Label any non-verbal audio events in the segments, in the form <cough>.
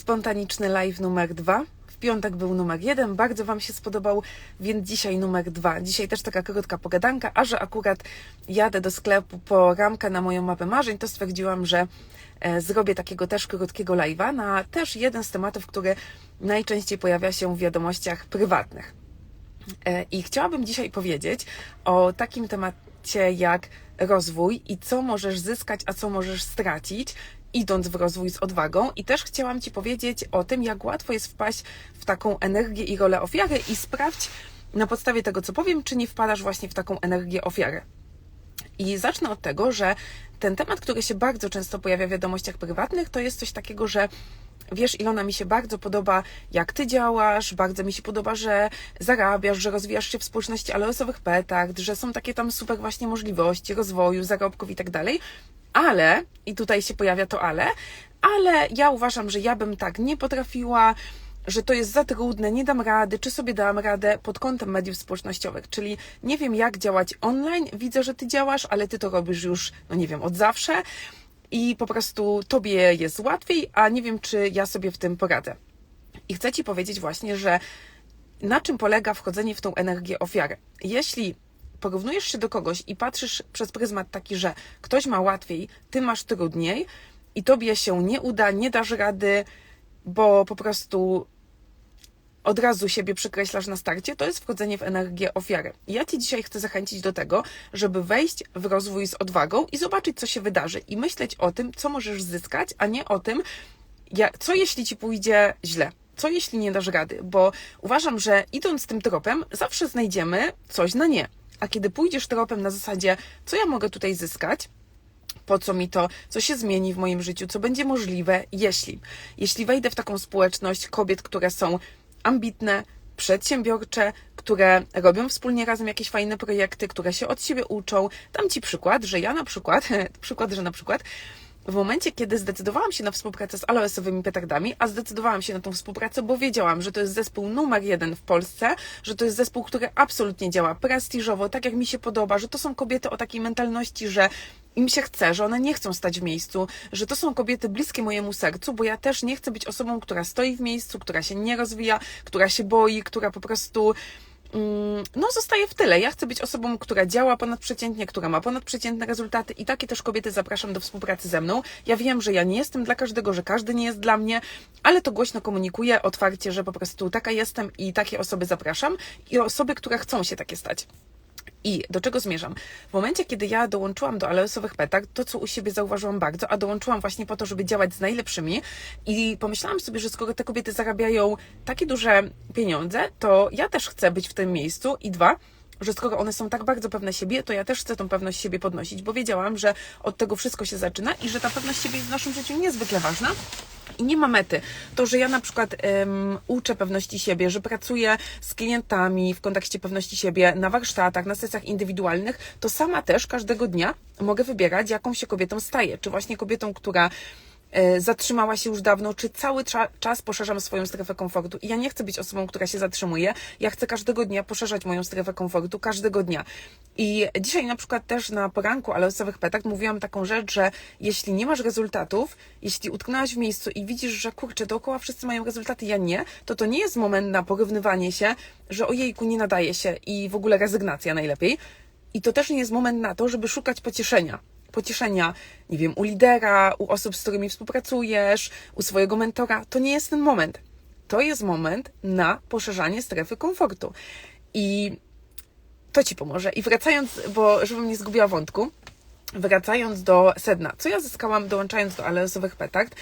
spontaniczny live numer dwa. W piątek był numer jeden, bardzo Wam się spodobał, więc dzisiaj numer dwa. Dzisiaj też taka krótka pogadanka, a że akurat jadę do sklepu po ramkę na moją mapę marzeń, to stwierdziłam, że e, zrobię takiego też krótkiego live'a na też jeden z tematów, który najczęściej pojawia się w wiadomościach prywatnych. E, I chciałabym dzisiaj powiedzieć o takim temacie jak rozwój i co możesz zyskać, a co możesz stracić, idąc w rozwój z odwagą. I też chciałam Ci powiedzieć o tym, jak łatwo jest wpaść w taką energię i rolę ofiary i sprawdź na podstawie tego, co powiem, czy nie wpadasz właśnie w taką energię ofiary. I zacznę od tego, że ten temat, który się bardzo często pojawia w wiadomościach prywatnych, to jest coś takiego, że wiesz, Ilona, mi się bardzo podoba, jak ty działasz, bardzo mi się podoba, że zarabiasz, że rozwijasz się w społeczności aloesowych petard, że są takie tam super właśnie możliwości rozwoju, zarobków i tak dalej, ale, i tutaj się pojawia to ale, ale ja uważam, że ja bym tak nie potrafiła, że to jest za trudne, nie dam rady, czy sobie dałam radę pod kątem mediów społecznościowych, czyli nie wiem jak działać online, widzę, że ty działasz, ale ty to robisz już, no nie wiem, od zawsze i po prostu tobie jest łatwiej, a nie wiem, czy ja sobie w tym poradzę. I chcę ci powiedzieć właśnie, że na czym polega wchodzenie w tą energię ofiary. Jeśli porównujesz się do kogoś i patrzysz przez pryzmat taki, że ktoś ma łatwiej, ty masz trudniej i tobie się nie uda, nie dasz rady, bo po prostu od razu siebie przekreślasz na starcie, to jest wchodzenie w energię ofiary. Ja Ci dzisiaj chcę zachęcić do tego, żeby wejść w rozwój z odwagą i zobaczyć, co się wydarzy i myśleć o tym, co możesz zyskać, a nie o tym, co jeśli Ci pójdzie źle. Co jeśli nie dasz rady? Bo uważam, że idąc tym tropem, zawsze znajdziemy coś na nie. A kiedy pójdziesz tropem na zasadzie, co ja mogę tutaj zyskać, po co mi to, co się zmieni w moim życiu, co będzie możliwe, jeśli. Jeśli wejdę w taką społeczność kobiet, które są ambitne, przedsiębiorcze, które robią wspólnie razem jakieś fajne projekty, które się od siebie uczą. Dam Ci przykład, że ja na przykład, <laughs> przykład, że na przykład w momencie, kiedy zdecydowałam się na współpracę z aloesowymi petardami, a zdecydowałam się na tą współpracę, bo wiedziałam, że to jest zespół numer jeden w Polsce, że to jest zespół, który absolutnie działa prestiżowo, tak jak mi się podoba, że to są kobiety o takiej mentalności, że im się chce, że one nie chcą stać w miejscu, że to są kobiety bliskie mojemu sercu, bo ja też nie chcę być osobą, która stoi w miejscu, która się nie rozwija, która się boi, która po prostu no, zostaje w tyle. Ja chcę być osobą, która działa ponadprzeciętnie, która ma ponadprzeciętne rezultaty i takie też kobiety zapraszam do współpracy ze mną. Ja wiem, że ja nie jestem dla każdego, że każdy nie jest dla mnie, ale to głośno komunikuję otwarcie, że po prostu taka jestem i takie osoby zapraszam i osoby, które chcą się takie stać. I do czego zmierzam? W momencie, kiedy ja dołączyłam do alesowych petard, to co u siebie zauważyłam bardzo, a dołączyłam właśnie po to, żeby działać z najlepszymi i pomyślałam sobie, że skoro te kobiety zarabiają takie duże pieniądze, to ja też chcę być w tym miejscu i dwa, że skoro one są tak bardzo pewne siebie, to ja też chcę tą pewność siebie podnosić, bo wiedziałam, że od tego wszystko się zaczyna i że ta pewność siebie jest w naszym życiu niezwykle ważna i nie ma mety. To, że ja na przykład um, uczę pewności siebie, że pracuję z klientami w kontekście pewności siebie na warsztatach, na sesjach indywidualnych, to sama też każdego dnia mogę wybierać, jaką się kobietą staję. Czy właśnie kobietą, która zatrzymała się już dawno, czy cały czas poszerzam swoją strefę komfortu. I ja nie chcę być osobą, która się zatrzymuje. Ja chcę każdego dnia poszerzać moją strefę komfortu, każdego dnia. I dzisiaj na przykład też na poranku aloesowych petard mówiłam taką rzecz, że jeśli nie masz rezultatów, jeśli utknęłaś w miejscu i widzisz, że kurczę, dookoła wszyscy mają rezultaty, ja nie, to to nie jest moment na porównywanie się, że ojejku, nie nadaje się i w ogóle rezygnacja najlepiej. I to też nie jest moment na to, żeby szukać pocieszenia pocieszenia, nie wiem, u lidera, u osób, z którymi współpracujesz, u swojego mentora. To nie jest ten moment. To jest moment na poszerzanie strefy komfortu. I to ci pomoże. I wracając, bo żebym nie zgubiła wątku, wracając do sedna, co ja zyskałam dołączając do alesowych petard,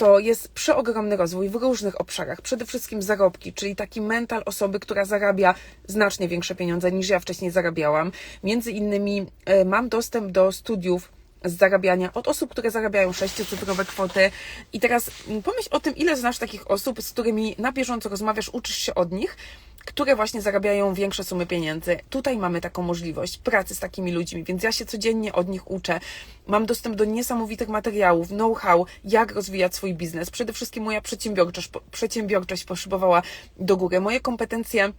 to jest przeogromny rozwój w różnych obszarach. Przede wszystkim zarobki, czyli taki mental osoby, która zarabia znacznie większe pieniądze niż ja wcześniej zarabiałam. Między innymi e, mam dostęp do studiów z zarabiania od osób, które zarabiają sześciocyfrowe kwoty. I teraz pomyśl o tym, ile znasz takich osób, z którymi na bieżąco rozmawiasz, uczysz się od nich które właśnie zarabiają większe sumy pieniędzy. Tutaj mamy taką możliwość pracy z takimi ludźmi, więc ja się codziennie od nich uczę. Mam dostęp do niesamowitych materiałów, know-how, jak rozwijać swój biznes. Przede wszystkim moja przedsiębiorczość, przedsiębiorczość poszybowała do góry. Moje kompetencje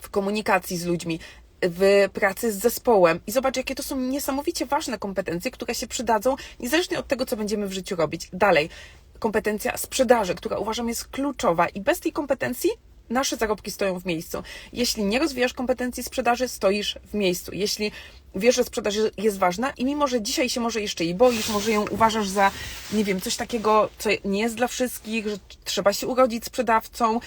w komunikacji z ludźmi, w pracy z zespołem. I zobacz, jakie to są niesamowicie ważne kompetencje, które się przydadzą, niezależnie od tego, co będziemy w życiu robić. Dalej, kompetencja sprzedaży, która uważam jest kluczowa i bez tej kompetencji nasze zarobki stoją w miejscu. Jeśli nie rozwijasz kompetencji sprzedaży, stoisz w miejscu. Jeśli wiesz, że sprzedaż jest ważna i mimo, że dzisiaj się może jeszcze jej boisz, może ją uważasz za, nie wiem, coś takiego, co nie jest dla wszystkich, że trzeba się urodzić sprzedawcą,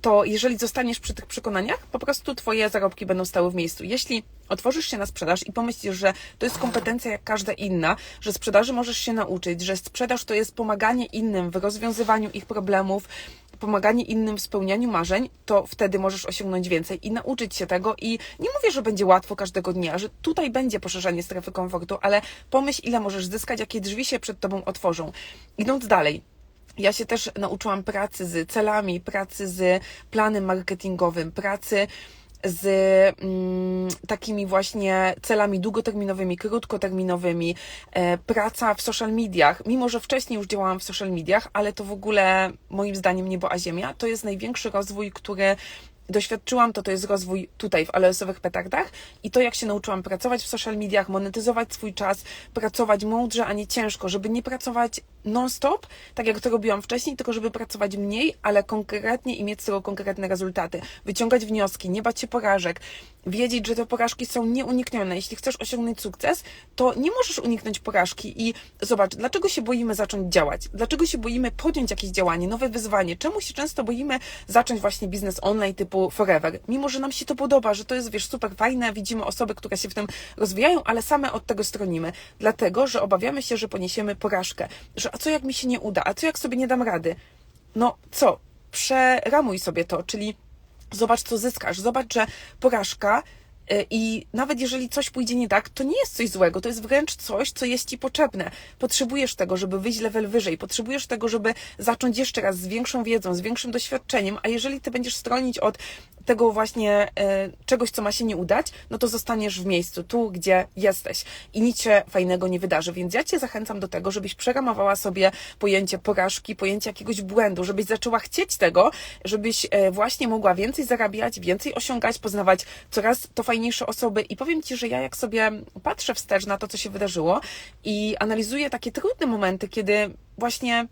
to jeżeli zostaniesz przy tych przekonaniach, po prostu Twoje zarobki będą stały w miejscu. Jeśli otworzysz się na sprzedaż i pomyślisz, że to jest kompetencja jak każda inna, że sprzedaży możesz się nauczyć, że sprzedaż to jest pomaganie innym w rozwiązywaniu ich problemów, pomaganie innym w spełnianiu marzeń, to wtedy możesz osiągnąć więcej i nauczyć się tego. I nie mówię, że będzie łatwo każdego dnia, że tutaj będzie poszerzanie strefy komfortu, ale pomyśl, ile możesz zyskać, jakie drzwi się przed Tobą otworzą. Idąc dalej, ja się też nauczyłam pracy z celami, pracy z planem marketingowym, pracy z mm, takimi właśnie celami długoterminowymi, krótkoterminowymi, e, praca w social mediach. Mimo, że wcześniej już działałam w social mediach, ale to w ogóle moim zdaniem niebo a ziemia. To jest największy rozwój, który doświadczyłam, to to jest rozwój tutaj w alesowych petardach i to, jak się nauczyłam pracować w social mediach, monetyzować swój czas, pracować mądrze, a nie ciężko, żeby nie pracować non-stop, tak jak to robiłam wcześniej, tylko żeby pracować mniej, ale konkretnie i mieć z tego konkretne rezultaty, wyciągać wnioski, nie bać się porażek, wiedzieć, że te porażki są nieuniknione. Jeśli chcesz osiągnąć sukces, to nie możesz uniknąć porażki i zobacz, dlaczego się boimy zacząć działać? Dlaczego się boimy podjąć jakieś działanie, nowe wyzwanie? Czemu się często boimy zacząć właśnie biznes online typu Forever? Mimo, że nam się to podoba, że to jest, wiesz, super fajne, widzimy osoby, które się w tym rozwijają, ale same od tego stronimy. Dlatego, że obawiamy się, że poniesiemy porażkę, że a co jak mi się nie uda, a co jak sobie nie dam rady? No co? Przeramuj sobie to, czyli Zobacz, co zyskasz. Zobacz, że porażka i nawet jeżeli coś pójdzie nie tak, to nie jest coś złego, to jest wręcz coś, co jest ci potrzebne. Potrzebujesz tego, żeby wyjść level wyżej, potrzebujesz tego, żeby zacząć jeszcze raz z większą wiedzą, z większym doświadczeniem, a jeżeli ty będziesz stronić od tego właśnie e, czegoś, co ma się nie udać, no to zostaniesz w miejscu, tu, gdzie jesteś i nic się fajnego nie wydarzy. Więc ja Cię zachęcam do tego, żebyś przeramowała sobie pojęcie porażki, pojęcie jakiegoś błędu, żebyś zaczęła chcieć tego, żebyś e, właśnie mogła więcej zarabiać, więcej osiągać, poznawać coraz to fajniejsze osoby. I powiem Ci, że ja jak sobie patrzę wstecz na to, co się wydarzyło i analizuję takie trudne momenty, kiedy właśnie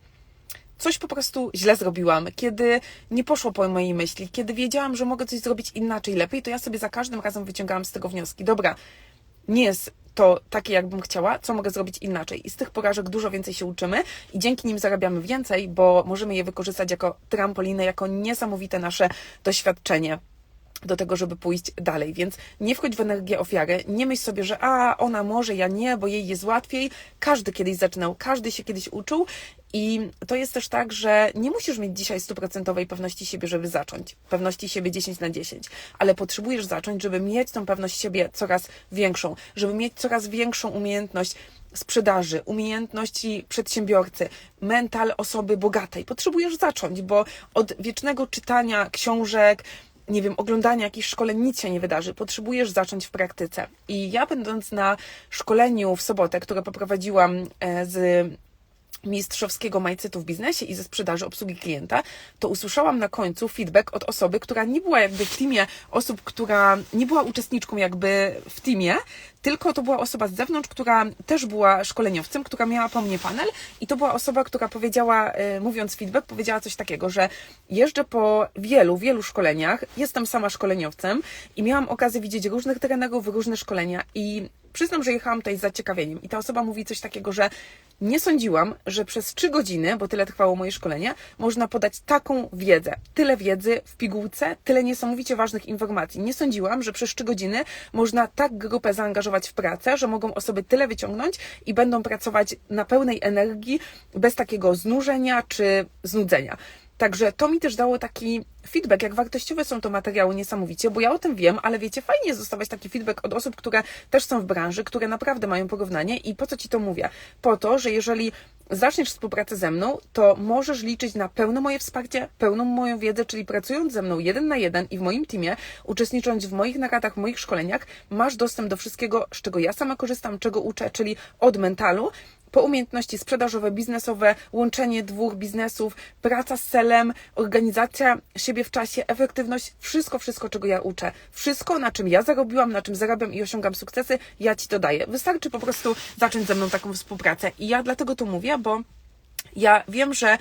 coś po prostu źle zrobiłam, kiedy nie poszło po mojej myśli, kiedy wiedziałam, że mogę coś zrobić inaczej, lepiej, to ja sobie za każdym razem wyciągałam z tego wnioski. Dobra, nie jest to takie, jakbym chciała, co mogę zrobić inaczej. I z tych porażek dużo więcej się uczymy i dzięki nim zarabiamy więcej, bo możemy je wykorzystać jako trampolinę, jako niesamowite nasze doświadczenie do tego, żeby pójść dalej. Więc nie wchodź w energię ofiary, nie myśl sobie, że a ona może, ja nie, bo jej jest łatwiej. Każdy kiedyś zaczynał, każdy się kiedyś uczył i to jest też tak, że nie musisz mieć dzisiaj stuprocentowej pewności siebie, żeby zacząć. Pewności siebie 10 na 10, ale potrzebujesz zacząć, żeby mieć tą pewność siebie coraz większą, żeby mieć coraz większą umiejętność sprzedaży, umiejętności przedsiębiorcy, mental osoby bogatej. Potrzebujesz zacząć, bo od wiecznego czytania książek, nie wiem, oglądania jakichś szkoleń nic się nie wydarzy. Potrzebujesz zacząć w praktyce. I ja będąc na szkoleniu w sobotę, które poprowadziłam e, z mistrzowskiego mindsetu w biznesie i ze sprzedaży obsługi klienta, to usłyszałam na końcu feedback od osoby, która nie była jakby w teamie osób, która nie była uczestniczką jakby w teamie, tylko to była osoba z zewnątrz, która też była szkoleniowcem, która miała po mnie panel i to była osoba, która powiedziała, y, mówiąc feedback, powiedziała coś takiego, że jeżdżę po wielu, wielu szkoleniach, jestem sama szkoleniowcem i miałam okazję widzieć różnych trenerów, różne szkolenia i przyznam, że jechałam tutaj z zaciekawieniem i ta osoba mówi coś takiego, że nie sądziłam, że przez trzy godziny, bo tyle trwało moje szkolenie, można podać taką wiedzę, tyle wiedzy w pigułce, tyle niesamowicie ważnych informacji. Nie sądziłam, że przez trzy godziny można tak grupę zaangażować w pracę, że mogą osoby tyle wyciągnąć i będą pracować na pełnej energii, bez takiego znużenia czy znudzenia. Także to mi też dało taki feedback, jak wartościowe są to materiały niesamowicie, bo ja o tym wiem, ale wiecie, fajnie jest dostawać taki feedback od osób, które też są w branży, które naprawdę mają porównanie i po co Ci to mówię? Po to, że jeżeli zaczniesz współpracę ze mną, to możesz liczyć na pełne moje wsparcie, pełną moją wiedzę, czyli pracując ze mną jeden na jeden i w moim teamie, uczestnicząc w moich naradach, w moich szkoleniach, masz dostęp do wszystkiego, z czego ja sama korzystam, czego uczę, czyli od mentalu, po umiejętności sprzedażowe, biznesowe, łączenie dwóch biznesów, praca z celem, organizacja siebie w czasie, efektywność, wszystko, wszystko, czego ja uczę. Wszystko, na czym ja zarobiłam, na czym zarabiam i osiągam sukcesy, ja Ci to daję. Wystarczy po prostu zacząć ze mną taką współpracę. I ja dlatego to mówię, bo Ja wiem, że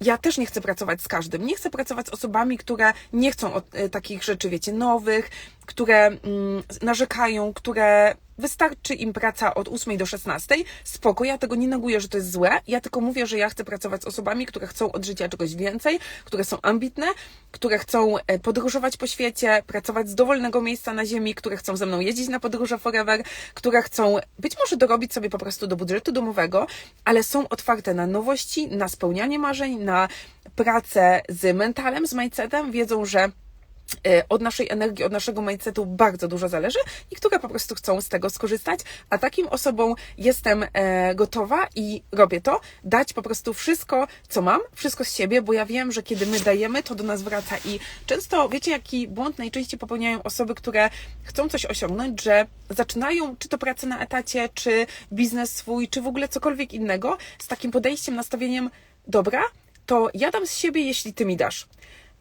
ja też nie chcę pracować z każdym. Nie chcę pracować z osobami, które nie chcą od, e, takich rzeczy, wiecie, nowych, które mm, narzekają, które wystarczy im praca od 8 do 16. Spoko, ja tego nie neguję, że to jest złe. Ja tylko mówię, że ja chcę pracować z osobami, które chcą od życia czegoś więcej, które są ambitne, które chcą e, podróżować po świecie, pracować z dowolnego miejsca na ziemi, które chcą ze mną jeździć na podróże forever, które chcą być może dorobić sobie po prostu do budżetu domowego, ale są otwarte na nowości, na spełnianie marzeń, na pracę z mentalem, z mindsetem, wiedzą, że od naszej energii, od naszego mindsetu bardzo dużo zależy i które po prostu chcą z tego skorzystać, a takim osobom jestem e, gotowa i robię to, dać po prostu wszystko, co mam, wszystko z siebie, bo ja wiem, że kiedy my dajemy, to do nas wraca. I często, wiecie, jaki błąd najczęściej popełniają osoby, które chcą coś osiągnąć, że zaczynają czy to pracę na etacie, czy biznes swój, czy w ogóle cokolwiek innego z takim podejściem, nastawieniem, dobra, to ja dam z siebie, jeśli ty mi dasz.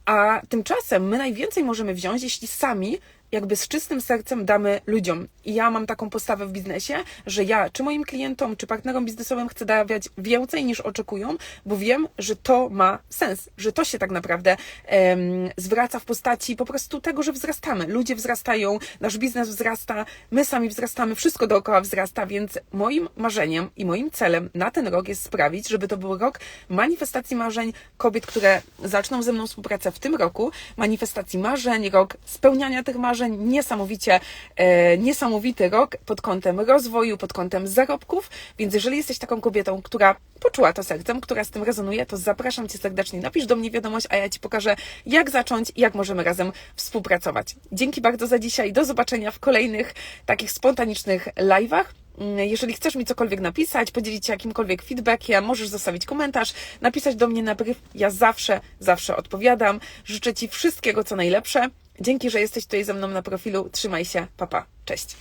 A tymczasem my najwięcej możemy wziąć, jeśli sami jakby z czystym sercem damy ludziom. I ja mam taką postawę w biznesie, że ja czy moim klientom, czy partnerom biznesowym chcę dawać więcej niż oczekują, bo wiem, że to ma sens, że to się tak naprawdę em, zwraca w postaci po prostu tego, że wzrastamy. Ludzie wzrastają, nasz biznes wzrasta, my sami wzrastamy, wszystko dookoła wzrasta, więc moim marzeniem i moim celem na ten rok jest sprawić, żeby to był rok manifestacji marzeń kobiet, które zaczną ze mną współpracę w tym roku, manifestacji marzeń, rok spełniania tych marzeń, niesamowicie, e, niesamowity rok pod kątem rozwoju, pod kątem zarobków, więc jeżeli jesteś taką kobietą, która poczuła to sercem, która z tym rezonuje, to zapraszam Cię serdecznie, napisz do mnie wiadomość, a ja Ci pokażę, jak zacząć i jak możemy razem współpracować. Dzięki bardzo za dzisiaj, do zobaczenia w kolejnych takich spontanicznych live'ach. Jeżeli chcesz mi cokolwiek napisać, podzielić się jakimkolwiek feedbackiem, możesz zostawić komentarz, napisać do mnie na. Ja zawsze, zawsze odpowiadam. Życzę Ci wszystkiego, co najlepsze. Dzięki, że jesteś tutaj ze mną na profilu. Trzymaj się. Papa. Pa. Cześć.